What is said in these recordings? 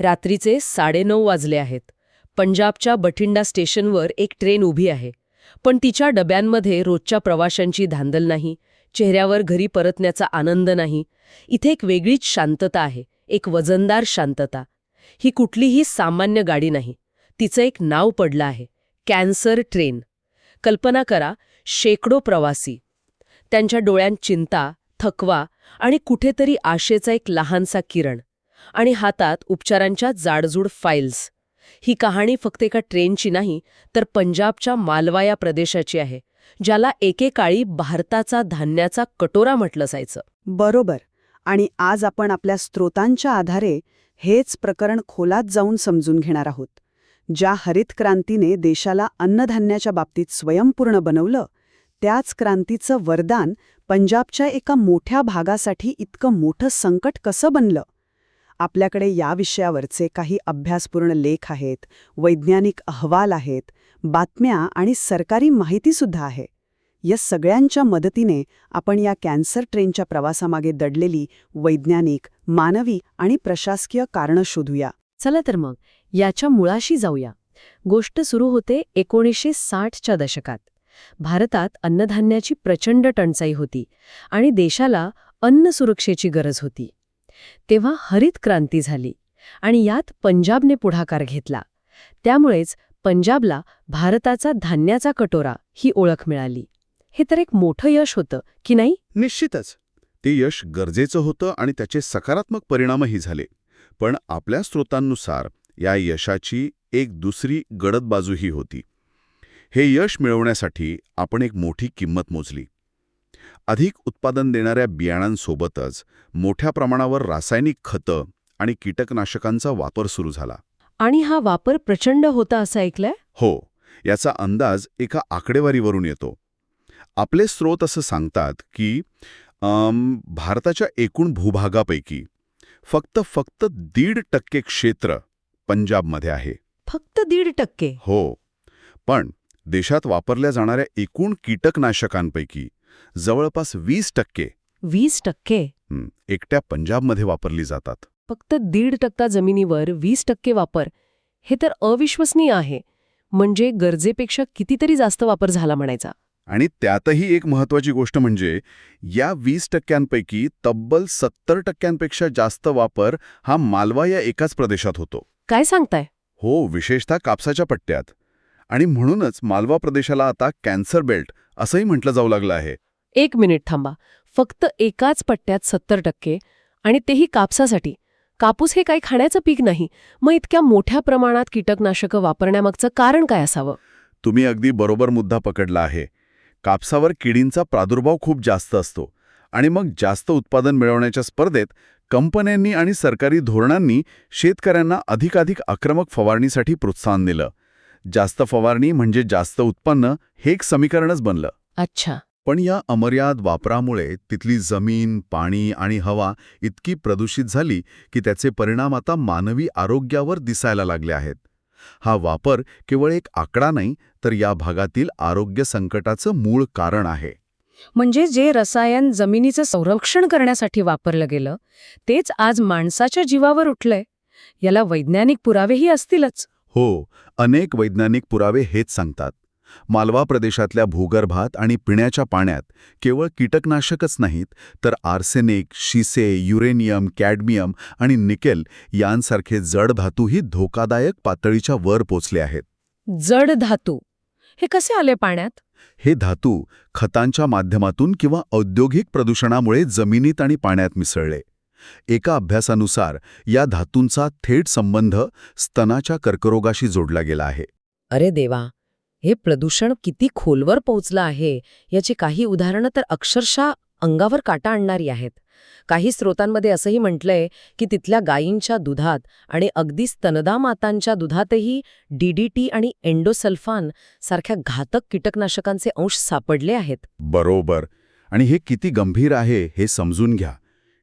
रात्रीचे साडेनऊ वाजले आहेत. पंजाबच्या बठिंडा स्टेशनवर एक ट्रेन उभी आहे. पण तिच्या डब्यांमध्ये रोजच्या प्रवाशांची धांदल नाही चेहऱ्यावर घरी परतण्याचा आनंद नाही. इथे एक वेगळीच शांतता आहे एक वजनदार शांतता. ही कुठलीही सामान्य गाडी नाही. तिचं एक नाव पडलं आहे कॅन्सर ट्रेन. कल्पना करा शेकडो प्रवासी. त्यांच्या डोळ्यांत चिंता थकवा आणि कुठेतरी आशेचा एक लहानसा किरण. आणि हातात उपचारांच्या जाडजूड फाईल्स ही कहाणी फक्त एका ट्रेनची नाही तर पंजाबच्या मालवा या प्रदेशाची आहे ज्याला एकेकाळी भारताचा धान्याचा कटोरा म्हटलं जायचं. बरोबर. आणि आज आपण आपल्या स्रोतांच्या आधारे हेच प्रकरण खोलात जाऊन समजून घेणार आहोत. ज्या हरित क्रांतीने देशाला अन्नधान्याच्या बाबतीत स्वयंपूर्ण बनवलं त्याच क्रांतीचं वरदान पंजाबच्या एका मोठ्या भागासाठी इतकं मोठं संकट कसं बनलं? आपल्याकडे या विषयावरचे काही अभ्यासपूर्ण लेख आहेत वैज्ञानिक अहवाल आहेत बातम्या आणि सरकारी माहितीसुद्धा आहे. या सगळ्यांच्या मदतीने आपण या कॅन्सर ट्रेनच्या प्रवासामागे दडलेली वैज्ञानिक मानवी आणि प्रशासकीय कारणं शोधूया. चला तर मग याच्या मुळाशी जाऊया. गोष्ट सुरू होते एकोणीसशे साठच्या दशकात. भारतात अन्नधान्याची प्रचंड टंचाई होती आणि देशाला अन्न सुरक्षेची गरज होती. तेव्हा हरित क्रांती झाली आणि यात पंजाबने पुढाकार घेतला. त्यामुळेच पंजाबला भारताचा धान्याचा कटोरा ही ओळख मिळाली. हे तर एक मोठं यश होतं की नाही? निश्चितच. ते यश गरजेचं होतं आणि त्याचे सकारात्मक परिणामही झाले. पण आपल्या स्रोतांनुसार या यशाची एक दुसरी गडद बाजूही होती. हे यश मिळवण्यासाठी आपण एक मोठी किंमत मोजली. अधिक उत्पादन देणाऱ्या बियाणांसोबतच मोठ्या प्रमाणावर रासायनिक खतं आणि कीटकनाशकांचा वापर सुरू झाला. आणि हा वापर प्रचंड होता असं ऐकलंय? हो याचा अंदाज एका आकडेवारीवरून येतो. आपले स्रोत असं सांगतात की अम, भारताच्या एकूण भूभागापैकी फक्त फक्त दीड टक्के क्षेत्र पंजाबमध्ये आहे. फक्त दीड टक्के? हो पण देशात वापरल्या जाणाऱ्या एकूण कीटकनाशकांपैकी जवळपास वीस टक्के. वीस टक्के? एकट्या पंजाबमध्ये वापरली जातात. फक्त दीड टक्का जमिनीवर वीस टक्के वापर. हे तर अविश्वसनीय आहे. म्हणजे गरजेपेक्षा कितीतरी जास्त वापर झाला म्हणायचा. आणि त्यातही एक महत्वाची गोष्ट म्हणजे या वीस टक्क्यांपैकी तब्बल सत्तर टक्क्यांपेक्षा जास्त वापर हा मालवा या एकाच प्रदेशात होतो. काय सांगताय? हो विशेषतः कापसाच्या पट्ट्यात. आणि म्हणूनच मालवा प्रदेशाला आता कॅन्सर बेल्ट असंही म्हटलं जाऊ लागलं आहे. एक मिनिट थांबा. फक्त एकाच पट्ट्यात सत्तर टक्के आणि तेही कापसासाठी. कापूस हे काही खाण्याचं पीक नाही. मग इतक्या मोठ्या प्रमाणात कीटकनाशकं वापरण्यामागचं कारण काय असावं? तुम्ही अगदी बरोबर मुद्दा पकडला आहे. कापसावर किडींचा प्रादुर्भाव खूप जास्त असतो. आणि मग जास्त उत्पादन मिळवण्याच्या स्पर्धेत कंपन्यांनी आणि सरकारी धोरणांनी शेतकऱ्यांना अधिकाधिक आक्रमक फवारणीसाठी प्रोत्साहन दिलं. जास्त फवारणी म्हणजे जास्त उत्पन्न हे एक समीकरणच बनलं. अच्छा. पण या अमर्याद वापरामुळे तिथली जमीन पाणी आणि हवा इतकी प्रदूषित झाली की त्याचे परिणाम आता मानवी आरोग्यावर दिसायला लागले आहेत. हा वापर केवळ एक आकडा नाही तर या भागातील आरोग्य संकटाचं मूळ कारण आहे. म्हणजे जे रसायन जमिनीचं संरक्षण करण्यासाठी वापरलं गेलं तेच आज माणसाच्या जीवावर उठलंय. याला वैज्ञानिक पुरावेही असतीलच. हो अनेक वैज्ञानिक पुरावे हेच सांगतात. मालवा प्रदेशातल्या भूगर्भात आणि पिण्याच्या पाण्यात केवळ कीटकनाशकच नाहीत तर आर्सेनिक शिसे युरेनियम कॅडमियम आणि निकेल यांसारखे जड धातूही धोकादायक पातळीच्या वर पोचले आहेत. जड धातू. हे कसे आले पाण्यात? हे धातू खतांच्या माध्यमातून किंवा औद्योगिक प्रदूषणामुळे जमिनीत आणि पाण्यात मिसळले. एका अभ्यासानुसार या धातूंचा थेट संबंध स्तनाच्या कर्करोगाशी जोडला गेला आहे. अरे देवा! हे प्रदूषण किती खोलवर पोहोचलं आहे? याची काही उदाहरणं तर अक्षरशः अंगावर काटा आणणारी आहेत. काही स्रोतांमध्ये असंही म्हटलंय की तिथल्या गायींच्या दुधात आणि अगदी स्तनदा मातांच्या दुधातही डीडीटी आणि एंडोसल्फान सारख्या घातक कीटकनाशकांचे अंश सापडले आहेत. बरोबर. आणि हे किती गंभीर आहे हे समजून घ्या.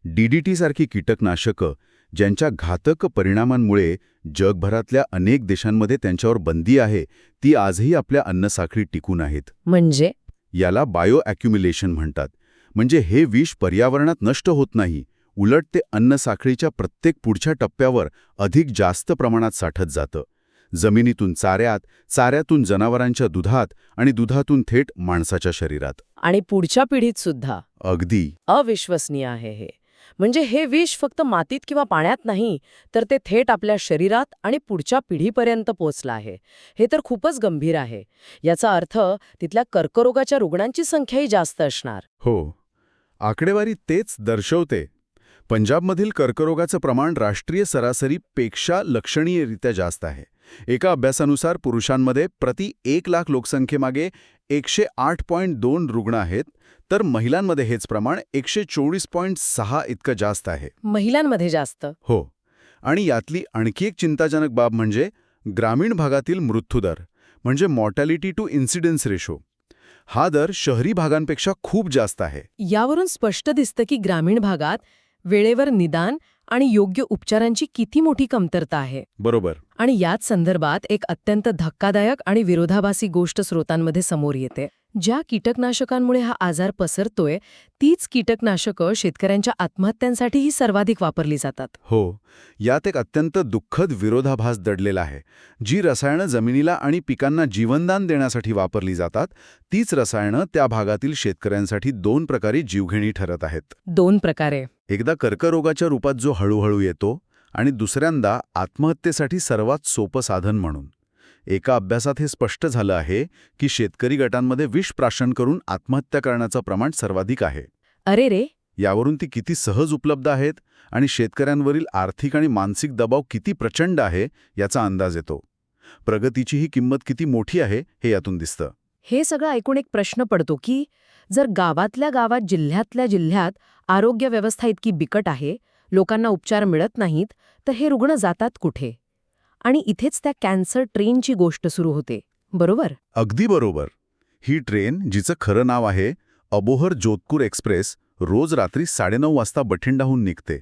डीडीटी सारखी कीटकनाशकं ज्यांच्या घातक परिणामांमुळे जगभरातल्या अनेक देशांमध्ये त्यांच्यावर बंदी आहे ती आजही आपल्या अन्नसाखळीत टिकून आहेत. म्हणजे? याला बायो ॲक्युम्युलेशन म्हणतात. म्हणजे हे विष पर्यावरणात नष्ट होत नाही उलट ते अन्नसाखळीच्या प्रत्येक पुढच्या टप्प्यावर अधिक जास्त प्रमाणात साठत जातं. जमिनीतून चाऱ्यात चाऱ्यातून जनावरांच्या दुधात आणि दुधातून थेट माणसाच्या शरीरात. आणि पुढच्या पिढीत सुद्धा. अगदी. अविश्वसनीय आहे हे. म्हणजे हे विष फक्त मातीत किंवा पाण्यात नाही तर ते थेट आपल्या शरीरात आणि पुढच्या पिढीपर्यंत पोचलं आहे. हे तर खूपच गंभीर आहे. याचा अर्थ तिथल्या कर्करोगाच्या रुग्णांची संख्याही जास्त असणार. हो. आकडेवारी तेच दर्शवते. पंजाबमधील कर्करोगाचं प्रमाण राष्ट्रीय सरासरीपेक्षा लक्षणीयरित्या जास्त आहे. एका अभ्यासानुसार पुरुषांमध्ये प्रति एक लाख लोकसंख्येमागे एकशे आठ पॉईंट दोन रुग्ण आहेत तर महिलांमध्ये हेच प्रमाण एकशे चोवीस पॉईंट सहा इतकं जास्त आहे. महिलांमध्ये जास्त? हो. आणि यातली आणखी एक चिंताजनक बाब म्हणजे ग्रामीण भागातील मृत्यूदर म्हणजे मॉर्टॅलिटी टू इन्सिडेन्स रेशो हा दर शहरी भागांपेक्षा खूप जास्त आहे. यावरून स्पष्ट दिसतं की ग्रामीण भागात वेळेवर निदान आणि योग्य उपचारांची किती मोठी कमतरता आहे. बरोबर. आणि याच संदर्भात एक अत्यंत धक्कादायक आणि विरोधाभासी गोष्ट स्रोतांमध्ये समोर येते. ज्या कीटकनाशकांमुळे हा आजार पसरतोय तीच कीटकनाशकं शेतकऱ्यांच्या आत्महत्यांसाठीही सर्वाधिक वापरली जातात. हो यात एक अत्यंत दुःखद विरोधाभास दडलेला आहे. जी रसायनं जमिनीला आणि पिकांना जीवनदान देण्यासाठी वापरली जातात तीच रसायनं त्या भागातील शेतकऱ्यांसाठी दोन प्रकारे जीवघेणी ठरत आहेत. दोन प्रकारे. एकदा कर्करोगाच्या रूपात जो हळूहळू येतो आणि दुसऱ्यांदा आत्महत्येसाठी सर्वात सोपं साधन म्हणून. एका अभ्यासात हे स्पष्ट झालं आहे की शेतकरी गटांमध्ये विष प्राशन करून आत्महत्या करण्याचं प्रमाण सर्वाधिक आहे. अरे रे! यावरून ती किती सहज उपलब्ध आहेत आणि शेतकऱ्यांवरील आर्थिक आणि मानसिक दबाव किती प्रचंड आहे याचा अंदाज येतो. प्रगतीची ही किंमत किती मोठी आहे हे यातून दिसतं. हे सगळं ऐकून एक प्रश्न पडतो की जर गावातल्या गावात जिल्ह्यातल्या जिल्ह्यात आरोग्य व्यवस्था इतकी बिकट आहे लोकांना उपचार मिळत नाहीत तर हे रुग्ण जातात कुठे? आणि इथेच त्या कॅन्सर ट्रेनची गोष्ट सुरू होते. बरोबर? अगदी बरोबर. ही ट्रेन जिचं खरं नाव आहे अबोहर जोधपूर एक्सप्रेस रोज रात्री साडेनऊ वाजता बठिंडाहून निघते.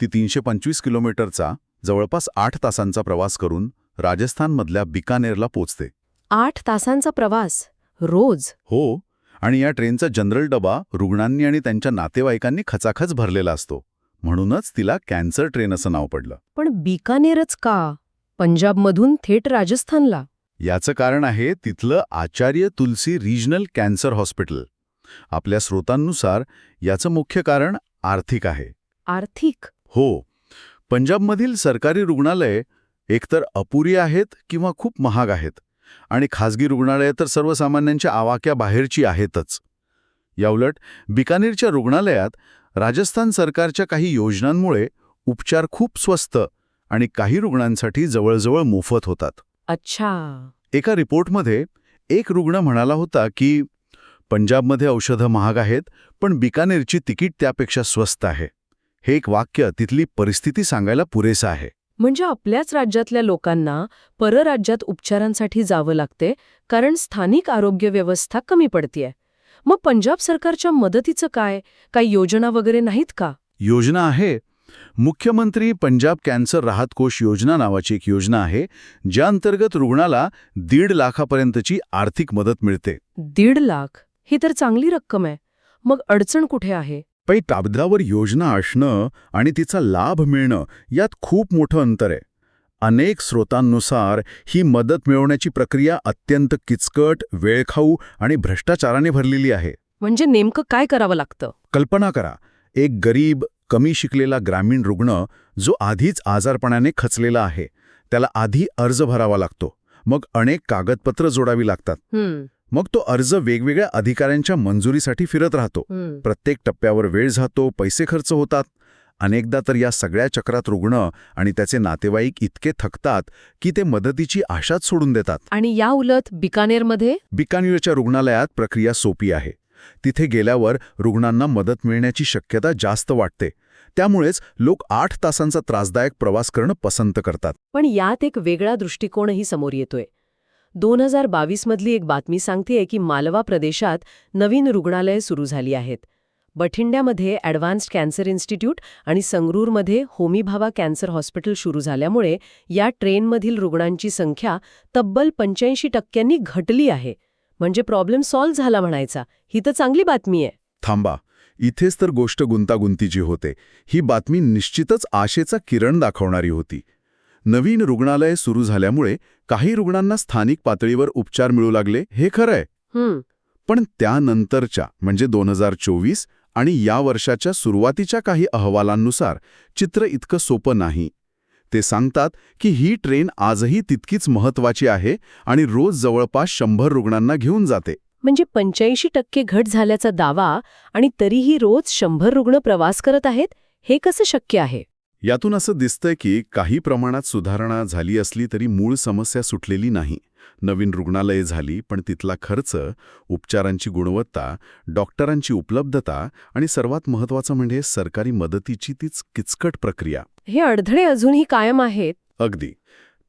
ती तीनशे पंचवीस किलोमीटरचा जवळपास आठ तासांचा प्रवास करून राजस्थानमधल्या बिकानेरला पोचते. आठ तासांचा प्रवास? रोज? हो. आणि या ट्रेनचा जनरल डबा रुग्णांनी आणि त्यांच्या नातेवाईकांनी खचाखच भरलेला असतो. म्हणूनच तिला कॅन्सर ट्रेन असं नाव पडलं. पण बिकानेरच का? पंजाबमधून थेट राजस्थानला. याचं कारण आहे तिथलं Acharya Tulsi regional cancer hospital. आपल्या स्रोतांनुसार याचं मुख्य कारण आर्थिक आहे. आर्थिक? हो. पंजाबमधील सरकारी रुग्णालये एकतर अपुरी आहेत किंवा खूप महाग आहेत. आणि खाजगी रुग्णालये तर सर्वसामान्यांच्या आवाक्या बाहेरची आहेतच. याउलट बिकानेरच्या रुग्णालयात राजस्थान सरकारच्या काही योजनांमुळे उपचार खूप स्वस्त आणि काही रुग्णांसाठी जवळजवळ मोफत होतात. अच्छा. एका रिपोर्टमध्ये एक रुग्ण म्हणाला होता की पंजाबमध्ये औषधं महाग आहेत पण बिकानेरची तिकीट त्यापेक्षा स्वस्त आहे. हे एक वाक्य तिथली परिस्थिती सांगायला पुरेसं आहे. म्हणजे आपल्याच राज्यातल्या लोकांना परराज्यात उपचारांसाठी जावं लागते कारण स्थानिक आरोग्य व्यवस्था कमी पडतीये. मग पंजाब सरकारच्या मदतीचं काय? काही योजना वगैरे नाहीत का? योजना आहे मुख्यमंत्री पंजाब कॅन्सर राहत कोष योजना नावाची एक योजना आहे ज्या अंतर्गत रुग्णाला दीड लाखापर्यंतची आर्थिक मदत मिळते. दीड लाख? ही तर चांगली रक्कम आहे. मग अडचण कुठे आहे? पै कागदावर योजना असणं आणि तिचा लाभ मिळणं यात खूप मोठं अंतर आहे. अनेक स्रोतांनुसार ही मदत मिळवण्याची प्रक्रिया अत्यंत किचकट वेळखाऊ आणि भ्रष्टाचाराने भरलेली आहे. म्हणजे नेमकं काय करावं लागतं? कल्पना करा एक गरीब कमी शिकलेला ग्रामीण रुग्ण जो आधीच आजारपणाने खचलेला आहे त्याला आधी अर्ज भरावा लागतो. मग अनेक कागदपत्र जोडावी लागतात. मग तो अर्ज वेगवेगळ्या अधिकाऱ्यांच्या मंजुरीसाठी फिरत राहतो. प्रत्येक टप्प्यावर वेळ जातो पैसे खर्च होतात. अनेकदा तर या सगळ्या चक्रात रुग्ण आणि त्याचे नातेवाईक इतके थकतात की ते मदतीची आशाच सोडून देतात. आणि या उलट बिकानेरमध्ये? बिकानेरच्या रुग्णालयात प्रक्रिया सोपी आहे. तिथे गेल्यावर रुग्णांना मदत मिळण्याची शक्यता जास्त वाटते. त्यामुळेच लोक आठ तासांचा त्रासदायक प्रवास करणं पसंत करतात. पण यात एक वेगळा दृष्टिकोनही समोर येतोय. दोन हजार बावीसमधली एक बातमी सांगतेय की मालवा प्रदेशात नवीन रुग्णालये सुरू झाली आहेत. बठिंड्यामध्ये ॲडव्हान्स्ड कॅन्सर इन्स्टिट्यूट आणि संगरूरमध्ये होमीभावा कॅन्सर हॉस्पिटल सुरू झाल्यामुळे या ट्रेनमधील रुग्णांची संख्या तब्बल पंच्याऐंशी टक्क्यांनी घटली आहे. म्हणजे प्रॉब्लेम सॉल्व्ह झाला म्हणायचा. ही तर चांगली बातमी आहे. थांबा. इथेच तर गोष्ट गुंतागुंतीची होते. ही बातमी निश्चितच आशेचा किरण दाखवणारी होती. नवीन रुग्णालय सुरू झाल्यामुळे काही रुग्णांना स्थानिक पातळीवर उपचार मिळू लागले हे खरंय. पण त्यानंतरच्या म्हणजे दोन हजार चोवीस आणि या वर्षाच्या सुरुवातीच्या काही अहवालांनुसार चित्र इतकं सोपं नाही. ते सांगतात की ही ट्रेन आजही तितकीच महत्वाची आहे आणि रोज जवळपास शंभर रुग्णांना घेऊन जाते. म्हणजे पंच्याऐंशी टक्के घट झाल्याचा दावा आणि तरीही रोज शंभर रुग्ण प्रवास करत आहेत हे कसं शक्य आहे? यातून असं दिसतंय की काही प्रमाणात सुधारणा झाली असली तरी मूळ समस्या सुटलेली नाही. नवीन रुग्णालये झाली पण तिथला खर्च उपचारांची गुणवत्ता डॉक्टरांची उपलब्धता आणि सर्वात महत्त्वाचं म्हणजे सरकारी मदतीची तीच किचकट प्रक्रिया. हे अडधळे अजूनही कायम आहेत? अगदी.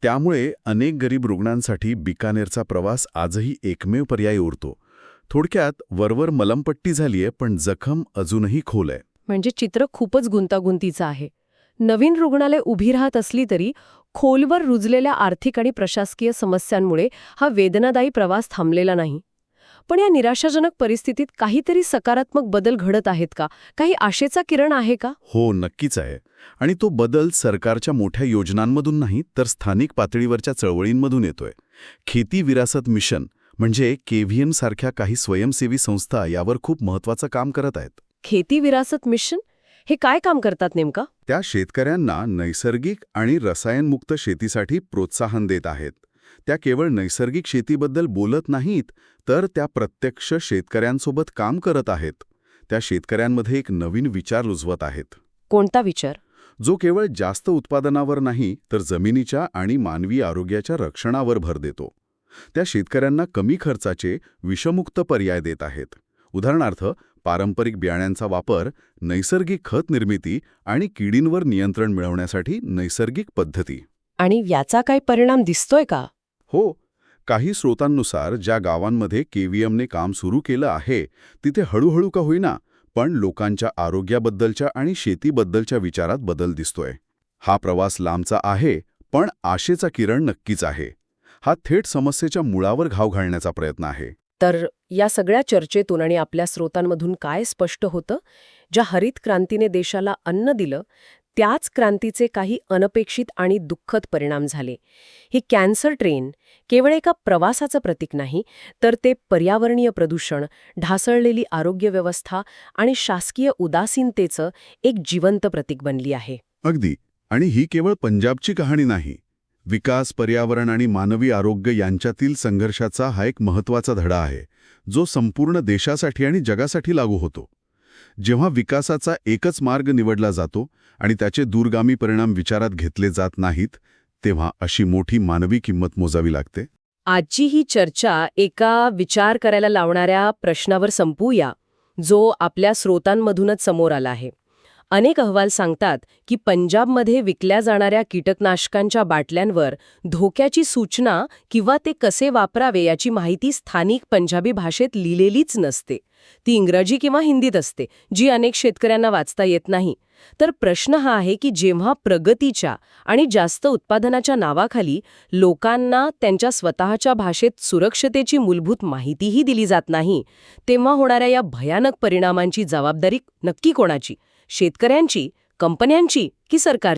त्यामुळे अनेक गरीब रुग्णांसाठी बिकानेरचा प्रवास आजही एकमेव पर्याय उरतो. थोडक्यात वरवर मलमपट्टी झालीय पण जखम अजूनही खोल आहे म्हणजे चित्र खूपच गुंतागुंतीचं आहे. नवीन रुग्णालय उभी राहत असली तरी खोलवर रुजलेल्या आर्थिक आणि प्रशासकीय समस्यांमुळे हा वेदनादायी प्रवास थांबलेला नाही. पण या निराशाजनक परिस्थितीत काहीतरी सकारात्मक बदल घडत आहेत का? काही आशेचा किरण आहे का? हो नक्कीच आहे. आणि तो बदल सरकारच्या मोठ्या योजनांमधून नाही तर स्थानिक पातळीवरच्या चळवळींमधून येतोय. खेती विरासत मिशन म्हणजे केव्हीएम सारख्या काही स्वयंसेवी संस्था यावर खूप महत्वाचं काम करत आहेत. खेती विरासत मिशन? हे काय काम करतात नेमका? त्या शेतकऱ्यांना नैसर्गिक आणि रसायनमुक्त शेतीसाठी प्रोत्साहन देत आहेत. त्या केवळ नैसर्गिक शेतीबद्दल बोलत नाहीत तर त्या प्रत्यक्ष शेतकऱ्यांसोबत काम करत आहेत. त्या शेतकऱ्यांमध्ये एक नवीन विचार रुजवत आहेत. कोणता विचार? जो केवळ जास्त उत्पादनावर नाही तर जमिनीच्या आणि मानवी आरोग्याच्या रक्षणावर भर देतो. त्या शेतकऱ्यांना कमी खर्चाचे विषमुक्त पर्याय देत आहेत. उदाहरणार्थ पारंपरिक बियाण्यांचा वापर नैसर्गिक खत निर्मिती आणि किडींवर नियंत्रण मिळवण्यासाठी नैसर्गिक पद्धती. आणि याचा काय परिणाम दिसतोय का? हो काही स्रोतांनुसार ज्या गावांमध्ये केव्हीएमने काम सुरू केलं आहे तिथे हळूहळू का होईना पण लोकांच्या आरोग्याबद्दलच्या आणि शेतीबद्दलच्या विचारात बदल दिसतोय. हा प्रवास लांबचा आहे पण आशेचा किरण नक्कीच आहे. हा थेट समस्येच्या मुळावर घाव घालण्याचा प्रयत्न आहे. तर या सगळ्या चर्चेतून आणि आपल्या स्रोतांमधून काय स्पष्ट होतं? ज्या हरित क्रांतीने देशाला अन्न दिलं त्याच क्रांतीचे काही अनपेक्षित आणि दुःखद परिणाम झाले. ही कॅन्सर ट्रेन केवळ एका प्रवासाचं प्रतीक नाही तर ते पर्यावरणीय प्रदूषण ढासळलेली आरोग्य व्यवस्था आणि शासकीय उदासीनतेचं एक जिवंत प्रतीक बनली आहे. अगदी. आणि ही केवळ पंजाबची कहाणी नाही विकास पर्यावरण आणि मानवी आरोग्य यांच्यातील संघर्षाचा हा एक महत्त्वाचा धडा आहे जो संपूर्ण देशासाठी आणि जगासाठी लागू होतो. जेव्हा विकासाचा एकच मार्ग निवडला जातो आणि त्याचे दूरगामी परिणाम विचारात घेतले जात नाहीत तेव्हा अशी मोठी मानवी किंमत मोजावी लागते. आजची ही चर्चा एका विचार करायला लावणाऱ्या प्रश्नावर संपूया जो आपल्या स्रोतांमधूनच समोर आला आहे. अनेक अहवाल सांगतात की पंजाबमध्ये विकल्या जाणाऱ्या कीटकनाशकांच्या बाटल्यांवर धोक्याची सूचना किंवा ते कसे वापरावे याची माहिती स्थानिक पंजाबी भाषेत लिहिलेलीच नसते. ती इंग्रजी किंवा हिंदीत असते जी अनेक शेतकऱ्यांना वाचता येत नाही. तर प्रश्न हा आहे की जेव्हा प्रगतीच्या आणि जास्त उत्पादनाच्या नावाखाली लोकांना त्यांच्या स्वतःच्या भाषेत सुरक्षतेची मूलभूत माहितीही दिली जात नाही तेव्हा होणाऱ्या या भयानक परिणामांची जबाबदारी नक्की कोणाची? शेतकऱ्यांची कंपन्यांची की सरकार